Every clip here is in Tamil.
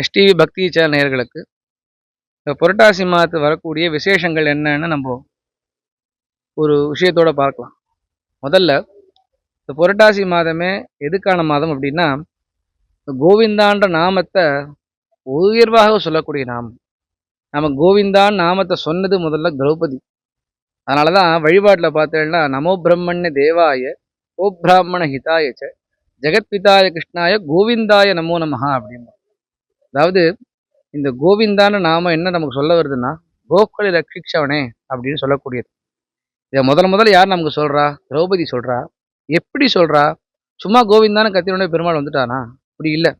எஸ்டிவி பக்தி சேனல் நேர்களுக்கு புரட்டாசி மாதத்து வரக்கூடிய விசேஷங்கள் என்னன்னு நம்ம ஒரு விஷயத்தோட பார்க்கலாம். முதல்ல இந்த புரட்டாசி மாதமே எதுக்கான மாதம் அப்படின்னா கோவிந்தான்ற நாமத்தை உயர்வாக சொல்லக்கூடிய நாமம். நம்ம கோவிந்தான் நாமத்தை சொன்னது முதல்ல திரௌபதி. அதனால தான் வழிபாட்டில் பார்த்தேன்னா நமோ பிரம்மண்ய தேவாய ஓ பிராமண ஹிதாயச்ச ஜெகத்பிதாய கிருஷ்ணாய கோவிந்தாய நமோ நமஹா அப்படின்னு அதாவது இந்த கோவிந்தான நாம என்ன நமக்கு சொல்ல வருதுன்னா கோக்களை ரட்சிச்சவனே அப்படின்னு சொல்லக்கூடியது. இதை முதல் முதல்ல யார் நமக்கு சொல்றா? திரௌபதி சொல்றா. எப்படி சொல்றா? சும்மா கோவிந்தான கத்தினுடைய பெருமாள் வந்துட்டானா? அப்படி இல்லை.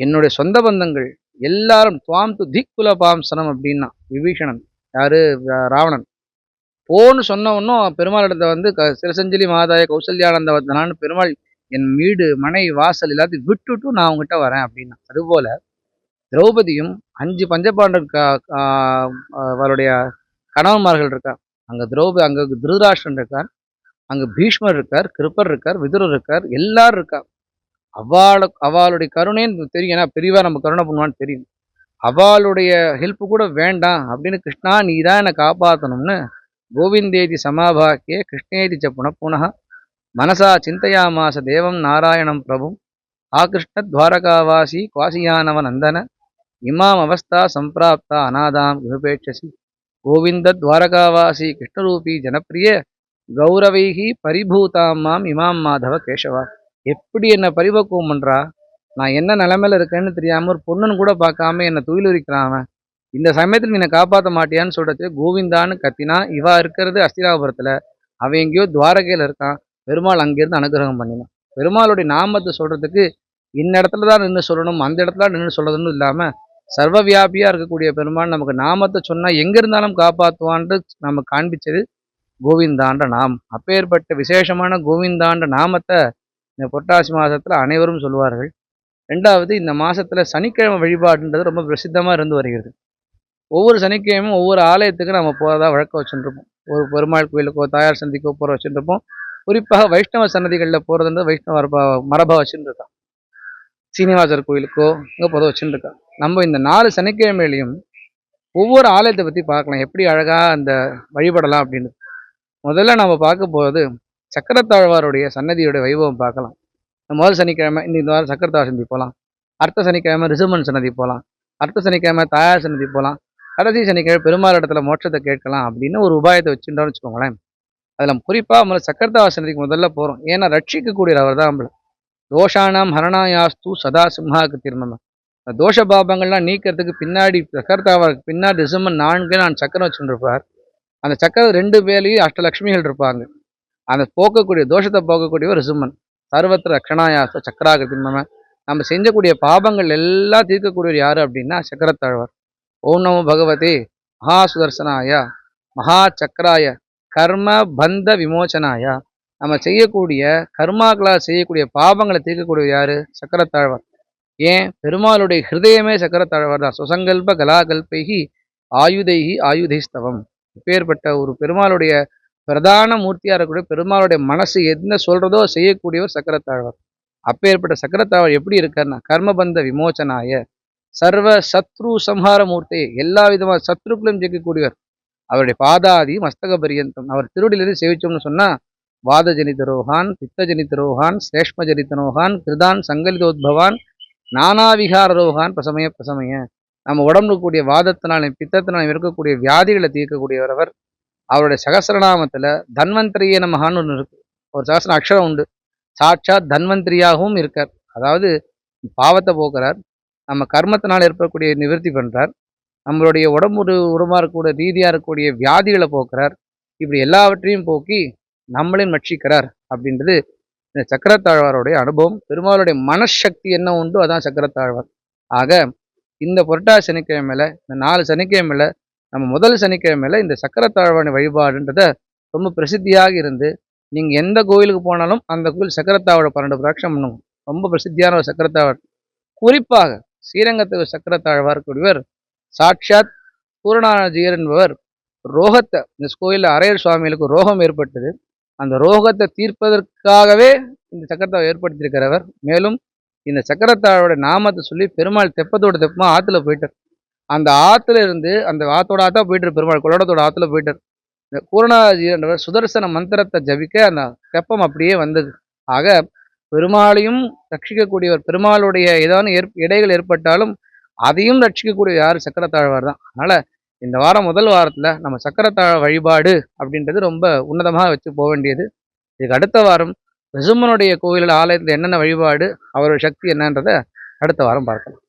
என்னுடைய சொந்த பந்தங்கள் எல்லாரும் துவாம் து திக்குல பாம்சனம் அப்படின்னா விபீஷணன் யாரு? ராவணன். போன்னு சொன்ன ஒன்றும் பெருமாள் இடத்த வந்து க சிரசஞ்சலி மாதாய கௌசல்யானந்த வந்தனான்னு பெருமாள் என் வீடு மனை வாசல் எல்லாத்தையும் விட்டுட்டு நான் அவங்ககிட்ட வரேன் அப்படின்னா அதுபோல திரௌபதியும் அஞ்சு பஞ்சபாண்டர் க- அவருடைய கணவன்மார்கள் இருக்கா அங்கே திரௌபதி அங்கே திருதராஷ்டிரன் இருக்கார். அங்கே பீஷ்மர் இருக்கார் கிருப்பர் இருக்கார் விதுரர் இருக்கார் எல்லாரும் இருக்கா அவளை அவளுடைய கருணைன்னு தெரியும். ஏன்னா பெரியவா நம்ம கருணை பண்ணுவான்னு தெரியும். அவளுடைய ஹெல்ப் கூட வேண்டாம் அப்படின்னு கிருஷ்ணா நீ தான் என்னை காப்பாற்றணும்னு கோவிந்தேதி சமாபாக்கிய கிருஷ்ணேதி ச புன மனசா சிந்தையாமாச தேவம் நாராயணம் பிரபும் ஆகிருஷ்ண துவாரகாவாசி குவாசியானவ நந்தன. இமாம் அவஸ்தா சம்பிராப்தா அநாதாம் விபேட்சசி கோவிந்த துவாரகாவாசி கிருஷ்ணரூபி ஜனப்பிரிய. கௌரவைகி பரிபூதாம் மாம் இமாம் மாதவ கேசவா. எப்படி என்னை பரிபக்குவம் பண்ணுறா நான் என்ன நிலமையில இருக்கேன்னு தெரியாமல் ஒரு பொண்ணுன்னு கூட பார்க்காம என்னை துயிலுரிக்கிறான் இந்த சமயத்தில் நீ என்னை காப்பாற்ற மாட்டியான்னு சொல்கிறது கோவிந்தான்னு கத்தினா இவா இருக்கிறது அஸ்திராபுரத்தில். அவன் எங்கேயோ துவாரகையில் இருக்கான். பெருமாள் அங்கிருந்து அனுகிரகம் பண்ணினான். பெருமாளுடைய நாமத்தை சொல்கிறதுக்கு இந்த இடத்துல தான் நின்று சொல்லணும் அந்த இடத்துல நின்று சொல்றதுன்னு இல்லாமல் சர்வ வியாபியாக இருக்கக்கூடிய பெருமாள் நமக்கு நாமத்தை சொன்னால் எங்கே இருந்தாலும் காப்பாற்றுவான்ட்டு நம்ம காண்பிச்சது கோவிந்தாண்ட நாம். அப்பேற்பட்ட விசேஷமான கோவிந்தாண்ட நாமத்தை இந்த புரட்டாசி மாதத்தில் அனைவரும் சொல்லுவார்கள். ரெண்டாவது இந்த மாதத்தில் சனிக்கிழமை வழிபாடுன்றது ரொம்ப பிரசித்தமாக இருந்து வருகிறது. ஒவ்வொரு சனிக்கிழமையும் ஒவ்வொரு ஆலயத்துக்கு நம்ம போகிறதா வழக்கம் வச்சுருப்போம் ஒரு பெருமாள் கோயிலுக்கோ தாயார் சந்திக்கோ போகிற வச்சுருப்போம் குறிப்பாக வைஷ்ணவ சன்னதிகளில் போறதுன்றது வைஷ்ணவ மரபாக மரபா வச்சுட்டு சீனிவாசர் கோயிலுக்கோ இங்கே பொதுவாக வச்சுட்டு நம்ம இந்த நாலு சனிக்கிழமையிலையும் ஒவ்வொரு ஆலயத்தை பற்றி பார்க்கலாம். எப்படி அழகாக அந்த வழிபடலாம் அப்படின்னு. முதல்ல நம்ம பார்க்க போகிறது சக்கரத்தாழ்வாருடைய சன்னதியோட வைபவம் பார்க்கலாம். முதல் சனிக்கிழமை இந்த வாரம் சக்கரத்தாழ் சந்தி போகலாம் அடுத்த சனிக்கிழமை ரிசுமன் சன்னதி போகலாம் அடுத்த சனிக்கிழமை தாயார் சன்னதி போகலாம் கடைசி சனிக்கிழமை பெருமாள் இடத்துல மோட்சத்தை கேட்கலாம் அப்படின்னு ஒரு உபாயத்தை வச்சுட்டோம்னு வச்சுக்கோங்களேன். அதில் குறிப்பாக நம்மள சக்கரத்தாழ் முதல்ல போகிறோம் ஏன்னா ரட்சிக்கக்கூடியவர் அவர் தான் நம்மள. தோஷானாம் ஹரணாயாஸ்து சதா சிம்ஹாக்கு திருநம தோஷ பாபங்கள்லாம் நீக்கிறதுக்கு பின்னாடி சக்கரதாவாருக்கு பின்னாடி ரிசுமன் நான்கு நான் சக்கரம் வச்சுருப்பார் அந்த சக்கரம் ரெண்டு பேர்லையும் அஷ்டலட்சுமிகள் இருப்பாங்க. அந்த போக்கக்கூடிய தோஷத்தை போக்கக்கூடியவர் ரிசுமன் சர்வத்திர ரக்ஷணாயாச சக்கராக நம்ம நம்ம செஞ்சக்கூடிய பாபங்கள் எல்லாம் தீர்க்கக்கூடியவர் யார் அப்படின்னா சக்கரத்தாழ்வார். ஓம் நமோ பகவதி மகா சுதர்சனாய மகா சக்கராய கர்ம பந்த விமோச்சனாய? நம்ம செய்யக்கூடிய கர்மாக்களால் செய்யக்கூடிய பாவங்களை தீர்க்கக்கூடிய யாரு? சக்கரத்தாழ்வார். ஏன்? பெருமாளுடைய ஹிருதயமே சக்கரத்தாழ்வார் தான். சுசங்கல்ப கலாகல்பைகி ஆயுதைகி ஆயுதைஸ்தவம். இப்பேற்பட்ட ஒரு பெருமாளுடைய பிரதான மூர்த்தியாக இருக்கக்கூடிய பெருமாளுடைய மனசு என்ன சொல்றதோ செய்யக்கூடியவர் சக்கரத்தாழ்வார். அப்பேற்பட்ட சக்கரத்தாழ்வார் எப்படி இருக்காருன்னா கர்மபந்த விமோச்சனாய சர்வ சத்ரு சம்ஹார மூர்த்தி எல்லா விதமான சத்ருக்களையும் ஜெயிக்கக்கூடியவர். அவருடைய பாதாதி மஸ்தக பரியந்தம் அவர் திருடிலிருந்து சேவிச்சோம்னு சொன்னா வாதஜனிதரோகான் ஜனித ஸ்லேஷ்மஜனிதனோகான் கிருதான் சங்கலிதோத்பவான் நானாவிகாரரோகான் பிரசமய பிரசமய. நம்ம உடம்புல கூடிய வாதத்தினாலும் பித்தத்தினாலும் இருக்கக்கூடிய வியாதிகளை தீர்க்கக்கூடியவர் அவர். அவருடைய சகசரநாமத்தில் தன்வந்திரியே நமகான்னு ஒன்று இருக்கு. ஒரு சகசர அக்ஷரம் உண்டு. சாட்சாத் தன்வந்திரியாகவும் இருக்கார். அதாவது பாவத்தை போக்குறார். நம்ம கர்மத்தினால் ஏற்படக்கூடிய நிவர்த்தி பண்ணுறார் நம்மளுடைய உடம்பு உடம்பா இருக்கக்கூடிய ரீதியாக இருக்கக்கூடிய வியாதிகளை போக்குறார். இப்படி எல்லாவற்றையும் போக்கி நம்மளையும் ரட்சிக்கிறார் அப்படின்றது இந்த சக்கரத்தாழ்வாருடைய அனுபவம். பெருமாளுடைய மனசக்தி என்ன உண்டோ அதான் சக்கரத்தாழ்வார். ஆக இந்த புரட்டாசி சனிக்கிழமையில இந்த நாலு சனிக்கிழமையில நம்ம முதல் சனிக்கிழமையில இந்த சக்கரத்தாழ்வான வழிபாடுன்றத ரொம்ப பிரசித்தியாக இருந்து நீங்கள் எந்த கோயிலுக்கு போனாலும் அந்த கோயில் சக்கரத்தாவோட பன்னெண்டு பிராட்சம் பண்ணுவோம். ரொம்ப பிரசித்தியான ஒரு சக்கரத்தாழ்வார். குறிப்பாக ஸ்ரீரங்கத்து சக்கரத்தாழ்வார் கூடியவர் சாட்சாத் பூரணாஜியர் என்பவர் ரோகத்தை இந்த கோயிலில் அரையர் சுவாமிகளுக்கு ரோகம் ஏற்பட்டது. அந்த ரோகத்தை தீர்ப்பதற்காகவே இந்த சக்கரத்தை ஏற்படுத்தியிருக்கிறவர் மேலும் இந்த சக்கரத்தாழோட நாமத்தை சொல்லி பெருமாள் தெப்பத்தோட தெப்பமாக ஆற்றுல போயிட்டார். அந்த ஆற்றுல இருந்து அந்த ஆத்தோட ஆத்தா போயிட்டார் பெருமாள் கொள்ளடத்தோட ஆற்றுல போயிட்டார். இந்த பூரணாஜீரன்றவர் சுதர்சன மந்திரத்தை ஜபிக்க அந்த தெப்பம் அப்படியே வந்தது. ஆக பெருமாளையும் ரட்சிக்கக்கூடியவர் பெருமாளுடைய ஏதாவது ஏற் இடைகள் ஏற்பட்டாலும் அதையும் ரட்சிக்கக்கூடிய யார்? சக்கரத்தாழ்வார் தான். அதனால் இந்த வாரம் முதல் வாரத்தில் நம்ம சக்கரத்தாழ வழிபாடு அப்படின்றது ரொம்ப உன்னதமாக வச்சு போக வேண்டியது. இதுக்கு அடுத்த வாரம் ரிசும்மனுடைய கோயிலில் ஆலயத்தில் என்னென்ன வழிபாடு அவரோட சக்தி என்னன்றதை அடுத்த வாரம் பார்க்கலாம்.